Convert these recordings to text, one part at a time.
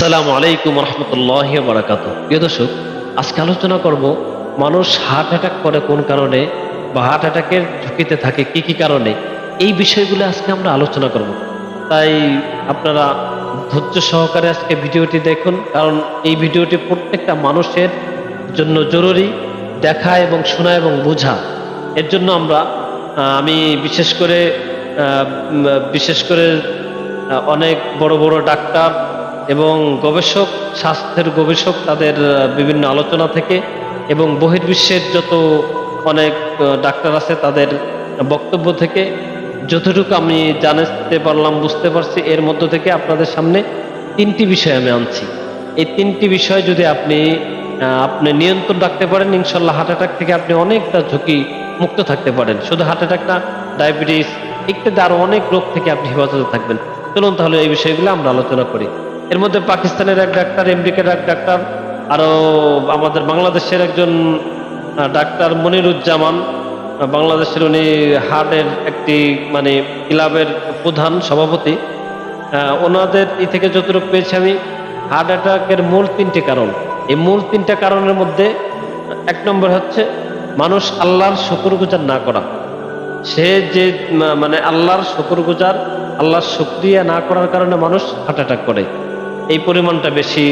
আসসালামু আলাইকুম রহমতুল্লাহ বারাকাত প্রিয় দর্শক, আজকে আলোচনা করব মানুষ হার্ট অ্যাটাক করে কোন কারণে বা হার্ট অ্যাটাকের ঝুঁকিতে থাকে কি কি কারণে। এই বিষয়গুলো আজকে আমরা আলোচনা করব। তাই আপনারা ধৈর্য সহকারে আজকে ভিডিওটি দেখুন, কারণ এই ভিডিওটি প্রত্যেকটা মানুষের জন্য জরুরি দেখা এবং শোনা এবং বোঝা। এর জন্য আমরা আমি বিশেষ করে বিশেষ করে অনেক বড় বড় ডাক্তার এবং গবেষক, স্বাস্থ্যের গবেষক তাদের বিভিন্ন আলোচনা থেকে এবং বহির্বিশ্বের যত অনেক ডাক্তার আছে তাদের বক্তব্য থেকে যতটুকু আমি জানতে পারলাম, বুঝতে পারছি, এর মধ্য থেকে আপনাদের সামনে তিনটি বিষয় আমি আনছি। এই তিনটি বিষয় যদি আপনি আপনি নিয়ন্ত্রণ রাখতে পারেন ইনশাল্লাহ হার্ট অ্যাটাক থেকে আপনি অনেকটা ঝুঁকি মুক্ত থাকতে পারেন। শুধু হার্ট অ্যাটাক না, ডায়াবেটিস, ইত্যাদি আরও অনেক রোগ থেকে আপনি হেফাজতে থাকবেন। চলুন তাহলে এই বিষয়গুলো আমরা আলোচনা করি। এর মধ্যে পাকিস্তানের এক ডাক্তার, আমেরিকার এক ডাক্তার আরও আমাদের বাংলাদেশের একজন ডাক্তার মনিরুজ্জামান বাংলাদেশের উনি হার্টের একটি মানে ক্লাবের প্রধান সভাপতি। ওনাদের ই থেকে যতটুকু পেয়েছি আমি, হার্ট অ্যাটাকের মূল তিনটি কারণ। এই মূল তিনটা কারণের মধ্যে এক নম্বর হচ্ছে, মানুষ আল্লাহর শুকরগুজার না করা। সে যে মানে আল্লাহর শুকরগুজার, আল্লাহর শুক্রিয়া না করার কারণে মানুষ হার্ট অ্যাটাক করে। এই পরিমাণটা বেশি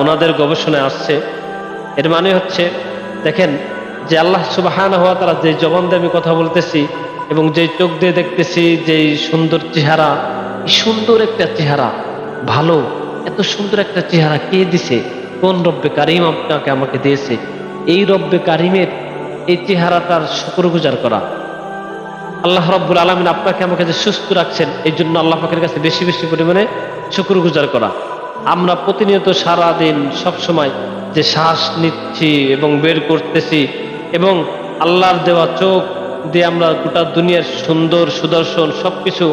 ওনাদের গবেষণায় আসছে। এর মানে হচ্ছে, দেখেন, যে আল্লাহ সুবাহান হওয়া তারা যে জবান দিয়ে আমি কথা বলতেছি এবং যে চোখ দিয়ে দেখতেছি যে সুন্দর চেহারা সুন্দর একটা চেহারা, ভালো, এত সুন্দর একটা চেহারা কে দিছে? কোন রব্বে কারিম আপনাকে আমাকে দিয়েছে? এই রব্বে কারিমের এই চেহারাটার শুকরগুজার করা। আল্লাহ রব্বুল আলমিন আপনাকে আমাকে যে সুস্থ রাখছেন, এই জন্য আল্লাহ পাকের কাছে বেশি বেশি পরিমাণে শুকুর গুজার করা। আমরা প্রতিনিয়ত সারা দিন সবসময় যে শ্বাস নিচ্ছি এবং বের করতেছি এবং আল্লাহর দেওয়া চোখ দিয়ে আমরা গোটা দুনিয়ার সুন্দর সুদর্শন সবকিছু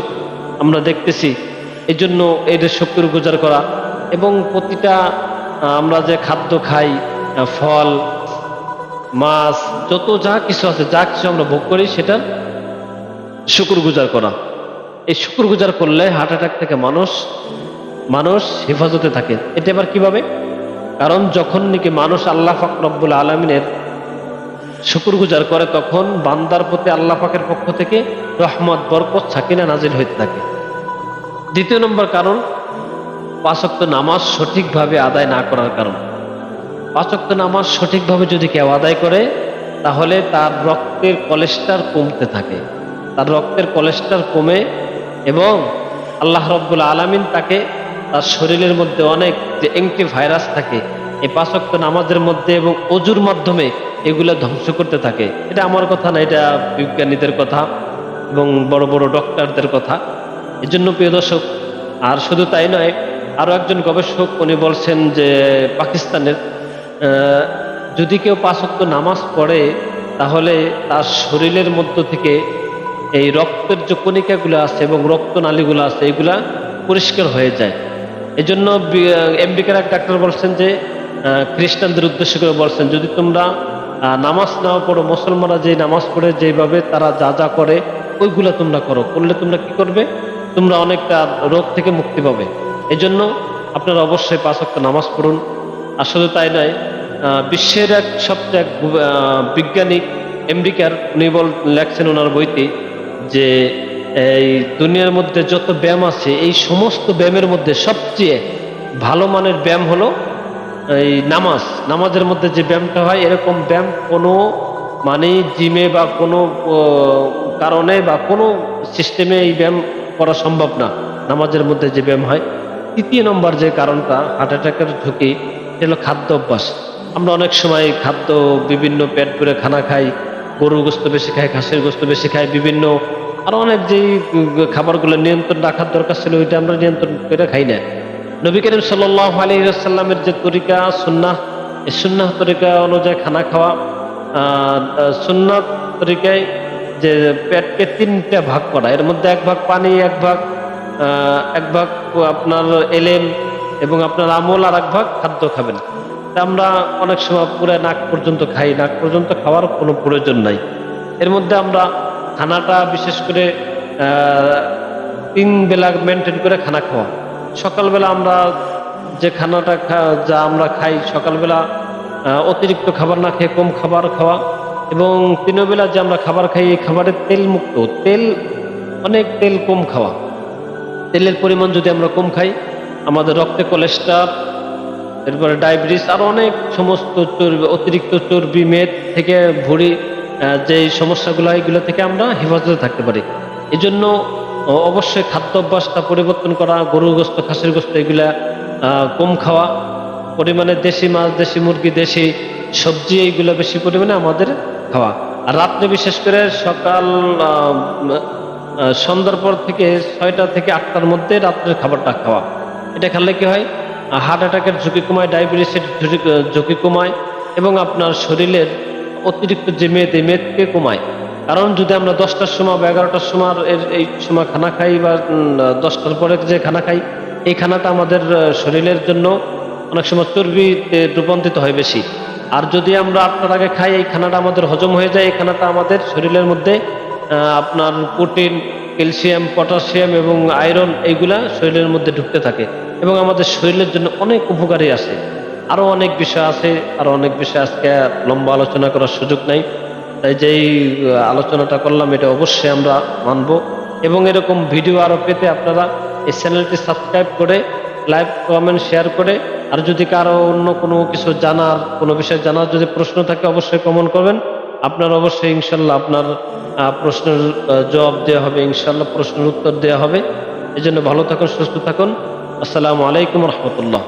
আমরা দেখতেছি। এই জন্য এদের শুকুর গুজার করা এবং প্রতিটা আমরা যে খাদ্য খাই ফল, মাছ, যত যা কিছু আছে, যা কিছু আমরা ভোগ করি, সেটা শুকুর গুজার করা। এই শুকুর গুজার করলে হার্ট অ্যাটাক থেকে মানুষ মানুষ হেফাজতে থাকে। এটা এবার কীভাবে? কারণ যখন নাকি মানুষ আল্লাহ পাক রব্বুল আলমিনের শুকুর গুজার করে, তখন বান্দার প্রতি আল্লাহ পাকের পক্ষ থেকে রহমত, বরকত, সাকিনা নাজিল হইতে থাকে। দ্বিতীয় নম্বর কারণ পাঁচক্ত নামাজ সঠিকভাবে আদায় না করার কারণ। পাঁচক্ত নামাজ সঠিকভাবে যদি কেউ আদায় করে, তাহলে তার রক্তের কোলেস্টার কমতে থাকে। তার রক্তের কোলেস্টার কমে এবং আল্লাহ রব্বুল আলামিন তাকে তার শরীরের মধ্যে অনেক যে অ্যান্টি ভাইরাস থাকে, এই পাঁচক্ত নামাজের মধ্যে এবং অজুর মাধ্যমে এগুলো ধ্বংস করতে থাকে। এটা আমার কথা না, এটা বিজ্ঞানীদের কথা এবং বড় বড় ডক্টরদের কথা। এজন্য প্রিয় দর্শক, আর শুধু তাই নয় আরও একজন গবেষক উনি বলছেন যে পাকিস্তানের যদি কেউ পাঁচক্ত নামাজ পড়ে, তাহলে তার শরীরের মধ্য থেকে এই রক্তের যে কণিকাগুলো আছে এবং রক্তনালীগুলো আছে, এগুলা পরিষ্কার হয়ে যায়। এজন্য আমেরিকার এক ডাক্তার বলছেন যে খ্রিস্টানদের উদ্দেশ্য করে বলছেন, যদি তোমরা নামাজ নাও পড়ো, মুসলমানরা যে নামাজ পড়ে যেভাবে তারা যা যা করে, ওইগুলা তোমরা করো। করলে তোমরা কি করবে? তোমরা অনেকটা রোগ থেকে মুক্তি পাবে। এজন্য আপনারা অবশ্যই পাঁচ ওয়াক্ত নামাজ পড়ুন। আসলে তাই নয় বিশ্বের এক সবচেয়ে এক বিজ্ঞানিক আমেরিকার উনি বল, লেখছেন ওনার বইতে যে এই দুনিয়ার মধ্যে যত ব্যায়াম আছে, এই সমস্ত ব্যায়ামের মধ্যে সবচেয়ে ভালো মানের ব্যায়াম হলো এই নামাজ। নামাজের মধ্যে যে ব্যায়ামটা হয়, এরকম ব্যায়াম কোনো মানে জিমে বা কোনো কারণে বা কোনো সিস্টেমে এই ব্যায়াম করা সম্ভব না। নামাজের মধ্যে যে ব্যায়াম হয়, তৃতীয় নম্বর যে কারণটা হার্ট অ্যাটাকের ঝুঁকি সেটা হলো খাদ্য অভ্যাস। আমরা অনেক সময় খাদ্য, বিভিন্ন পেট ভরে খানা খাই, গরুর গোস্ত বেশি খাই ঘাসের গোস্ত বেশি খাই, বিভিন্ন আর অনেক যেই খাবারগুলো নিয়ন্ত্রণ রাখার দরকার ছিল, ওইটা আমরা নিয়ন্ত্রণ করে খাই না। নবী করিম সাল্লাহ যে তরিকা, সুন্নাহ, এই সুন্নাহ তরিকা অনুযায়ী খানা খাওয়া সুন্নাহ তরিকায় যে পেটকে তিনটা ভাগ করা, এর মধ্যে এক ভাগ পানি, এক ভাগ এক ভাগ আপনার এলেম এবং আপনার আমল, আর এক ভাগ খাদ্য খাবেন। তা আমরা অনেক সময় পুরো নাক পর্যন্ত খাই, নাক পর্যন্ত খাওয়ার কোনো প্রয়োজন নাই। এর মধ্যে আমরা খানাটা বিশেষ করে তিন বেলা মেনটেন করে খানা খাওয়া। সকালবেলা আমরা যে খানাটা যা আমরা খাই, সকালবেলা অতিরিক্ত খাবার না খেয়ে কম খাবার খাওয়া এবং তিনবেলা যে আমরা খাবার খাই, এই খাবারের তেল মুক্ত। তেল, অনেক তেল কম খাওয়া। তেলের পরিমাণ যদি আমরা কম খাই, আমাদের রক্তে কোলেস্ট্রল এরপরে ডায়াবেটিস আরও অনেক সমস্ত চর্বি, অতিরিক্ত চর্বি, মেদ থেকে ভুঁড়ি যে সমস্যাগুলো, এগুলো থেকে আমরা হেফাজতে থাকতে পারি। এই জন্য অবশ্যই খাদ্য অভ্যাসটা পরিবর্তন করা, গরুর গোস্ত, খাসির গোস্ত, এগুলা কম খাওয়া। পরিমাণে দেশি মাছ, দেশি মুরগি, দেশি সবজি এইগুলো বেশি পরিমাণে আমাদের খাওয়া। আর রাত্রে বিশেষ করে সকাল সন্ধ্যার পর থেকে ছয়টা থেকে আটটার মধ্যে রাত্রের খাবারটা খাওয়া। এটা খেলে কি হয়? হার্ট অ্যাটাকের ঝুঁকি কমায়, ডায়াবেটিসের ঝুঁকি কমায় এবং আপনার শরীরের অতিরিক্ত যে মেদ এই মেদকে কমায় কারণ যদি আমরা দশটার সময় বা এগারোটার সময় এর এই সময় খানা খাই বা দশটার পরে যে খানা খাই, এই খানাটা আমাদের শরীরের জন্য অনেক সময় চর্বিতে রূপান্তরিত হয় বেশি। আর যদি আমরা আটটার আগে খাই, এই খানাটা আমাদের হজম হয়ে যায়, এই খানাটা আমাদের শরীরের মধ্যে আপনার প্রোটিন, ক্যালসিয়াম, পটাশিয়াম এবং আয়রন, এইগুলা শরীরের মধ্যে ঢুকতে থাকে এবং আমাদের শরীরের জন্য অনেক উপকারী আছে আরও অনেক বিষয় আছে, আরও অনেক বিষয় আজকে লম্বা আলোচনা করার সুযোগ নাই। তাই যেই আলোচনাটা করলাম, এটা অবশ্যই আমরা মানব। এবং এরকম ভিডিও আরও পেতে আপনারা এই চ্যানেলটি সাবস্ক্রাইব করে লাইভ কমেন্ট, শেয়ার করে, আর যদি কারও অন্য কোনো কিছু জানার, কোনো বিষয় জানার যদি প্রশ্ন থাকে, অবশ্যই কমেন্ট করবেন। আপনার অবশ্যই ইনশাল্লাহ আপনার প্রশ্নের জবাব দেওয়া হবে, ইনশাল্লাহ প্রশ্নের উত্তর দেওয়া হবে। এই জন্য ভালো থাকুন, সুস্থ থাকুন। আসসালামু আলাইকুম রহমতুল্লাহ।